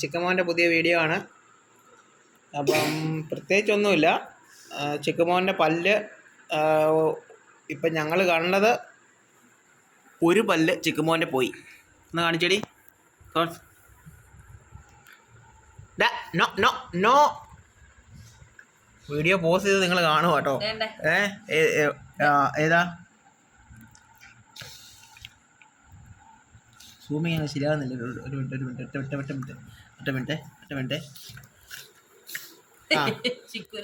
ചിക്കമോന്റെ പുതിയ വീഡിയോ ആണ്. അപ്പം പ്രത്യേകിച്ചൊന്നുമില്ല. ചിക്കമോന്റെ പല്ല് ഇപ്പം ഞങ്ങൾ കണ്ടത് ഒരു പല്ല് ചിക്കമോന്റെ പോയി. ഒന്ന് കാണിച്ചടി. കാണ്. No no no video pause ചെയ്ത് നിങ്ങൾ കാണുക കേട്ടോ. ഏ ഏതാ? സൂമിങ് ചെയ്യാൻ ശരിയാകുന്നില്ല ഒരു ഒരു മിനിറ്റ് ഒരു മിനിറ്റ് ഒറ്റ ഒറ്റ മിനിറ്റ് ഒറ്റ മിനിറ്റ് ഒറ്റ മിനിറ്റ്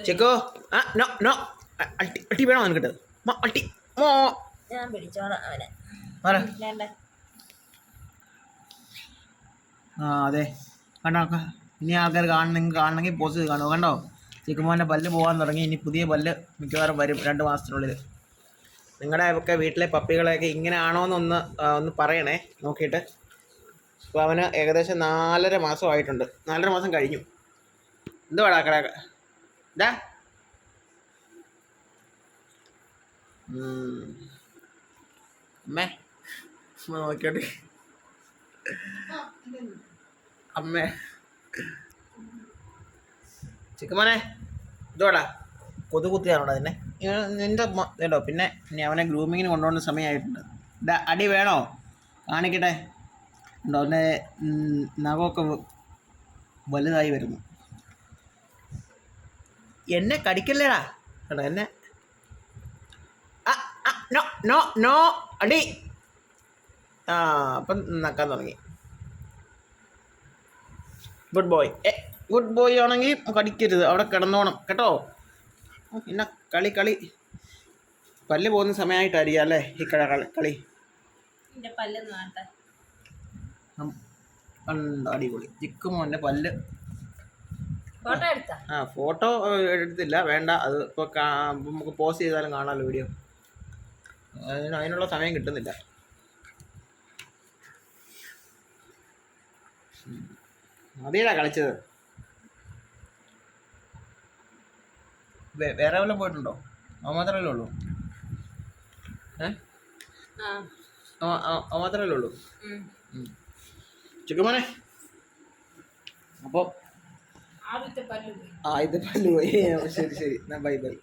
ചിക്കോ ആ നോ നോ. അൾട്ടി അട്ടി വേണോ നിനക്കിട്ട് മോ അട്ടി മോ. ഞാൻ പിടിച്ചോളാം അവനെ. ആ അതെ. കണ്ടോ? ഇനി ആൾക്കാർ കാണണമെങ്കിൽ കാണണമെങ്കിൽ പോസ്റ്റ് ചെയ്ത് കാണുമോ കണ്ടോ? ചിക്കുമോന്റെ പല്ല് പോകാൻ തുടങ്ങി. ഇനി പുതിയ പല്ല് മിക്കവാറും വരും രണ്ട് മാസത്തിനുള്ളിൽ. നിങ്ങളുടെ ഒക്കെ വീട്ടിലെ പപ്പികളെയൊക്കെ ഇങ്ങനെ ആണോ എന്നൊന്ന് ഒന്ന് പറയണേ നോക്കിയിട്ട്. അപ്പോൾ അവന് ഏകദേശം നാലര മാസമായിട്ടുണ്ട് നാലര മാസം കഴിഞ്ഞു. എന്തുവാടാ കട? ഇതാ. അമ്മേ അമ്മ നോക്കിയോട്ടെ അമ്മേ. ചിക്കമോനെ ഇതോടാ കൊതു കുത്തിയാണോടാ മോ- ഇതോ പിന്നെ ഇനി അവനെ ഗ്രൂമിങ്ങിന് കൊണ്ടുപോകുന്ന സമയമായിട്ടുണ്ട്. ഡാ അടി വേണോ? കാണിക്കട്ടെ. ഉണ്ടോ അവന്റെ നഖമൊക്കെ വലുതായി വരുന്നു. എന്നെ കടിക്കല്ലേടാ? കേട്ടോ എന്നെ. നോ നോ നോ അടി. ആ അപ്പം നക്കാൻ തുടങ്ങി. ഗുഡ് ബോയ് ഏ ഗുഡ് ബോയ് ആണെങ്കിൽ കടിക്കരുത്. അവിടെ കിടന്നോണം. കേട്ടോ? പിന്നെ കളി കളി. പല്ല് പോകുന്ന സമയമായിട്ടായിരിക്കും അല്ലേ ഈ കള അടിപൊളി. ചിക്കുമോന്റെ പല്ല്. ആ ഫോട്ടോ എടുത്തില്ല. വേണ്ട. അത് ഇപ്പോൾ നമുക്ക് പോസ്റ്റ് ചെയ്താലും കാണാമല്ലോ വീഡിയോ. അതിന് അതിനുള്ള സമയം കിട്ടുന്നില്ല. അതേടാ കളിച്ചത്. വേറെ വല്ലതും പോയിട്ടുണ്ടോ? അവ മാത്രമല്ലേ ഉള്ളൂ. ഏ? അവ- മാത്രമല്ലേ ഉള്ളൂ. ചിക്കുമോനെ അപ്പോൾ ആദ്യത്തെ പല്ല് പോയി. ശരി ശരി. എന്നാ ബൈ ബൈ.